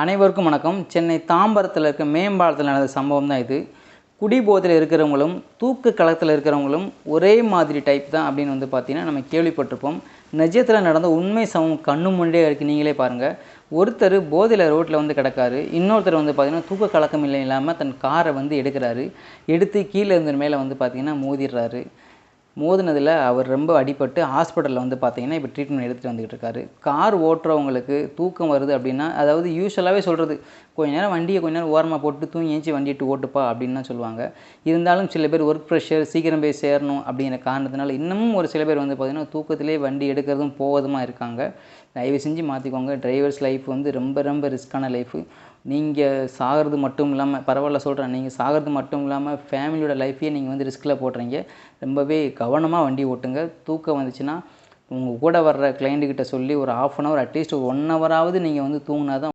அனைவருக்கும் வணக்கம். சென்னை தாம்பரத்தில் இருக்க மேம்பாலத்தில் நடந்த சம்பவம் தான் இது. குடிபோதையில் இருக்கிறவங்களும் தூக்கு கலத்தில் இருக்கிறவங்களும் ஒரே மாதிரி டைப் தான் அப்படின்னு வந்து பார்த்தீங்கன்னா நம்ம கேள்விப்பட்டிருப்போம். நிஜத்தில் நடந்த உண்மை சம்பவம் கண்ணு முன்னே இருக்குது நீங்களே பாருங்கள் ஒருத்தர் போதையில் ரோட்டில் வந்து கிடக்காரு. இன்னொருத்தர் வந்து பார்த்திங்கன்னா தூக்க கலக்கம் இல்லை இல்லாமல் தன் காரை வந்து எடுக்கிறாரு. எடுத்து கீழே இருந்த மேலே வந்து பார்த்திங்கன்னா மோதிடுறாரு. மோதினதில் அவர் ரொம்ப அடிபட்டு ஹாஸ்பிட்டலில் வந்து பார்த்தீங்கன்னா இப்போ ட்ரீட்மெண்ட் எடுத்துகிட்டு வந்துகிட்டு இருக்காரு. கார் ஓட்டுறவங்களுக்கு தூக்கம் வருது அப்படின்னா அதாவது யூஸ்வலாகவே சொல்கிறது கொஞ்ச நேரம் வண்டியை கொஞ்ச நேரம் ஓரமாக போட்டு தூங்கி ஏஞ்சி வண்டிட்டு ஓட்டுப்பா அப்படின்னு சொல்லுவாங்க. இருந்தாலும் சில பேர் ஒர்க் ப்ரெஷர் சீக்கிரம் போய் சேரணும் அப்படிங்கிற காரணத்தினால இன்னமும் ஒரு சில பேர் வந்து பார்த்திங்கன்னா தூக்கத்திலே வண்டி எடுக்கிறதும் போவதுமா இருக்காங்க. தயவு செஞ்சு மாற்றிக்கோங்க டிரைவர்ஸ் லைஃப் வந்து ரொம்ப ரொம்ப ரிஸ்க்கான லைஃபு நீங்கள் சாகிறது மட்டும் இல்லாமல் பரவாயில்ல சொல்கிறேன் நீங்கள் சாகிறது மட்டும் இல்லாமல் ஃபேமிலியோட லைஃப்பையே நீங்கள் வந்து ரிஸ்கில் போடுறீங்க. ரொம்பவே கவனமாக வண்டி ஓட்டுங்க. தூக்கம் வந்துச்சுன்னா உங்கள் கூட வர்ற கிளைண்ட்டுக்கிட்ட சொல்லி ஒரு half an hour at least one ஹவராவது நீங்கள் வந்து தூங்கினா தான்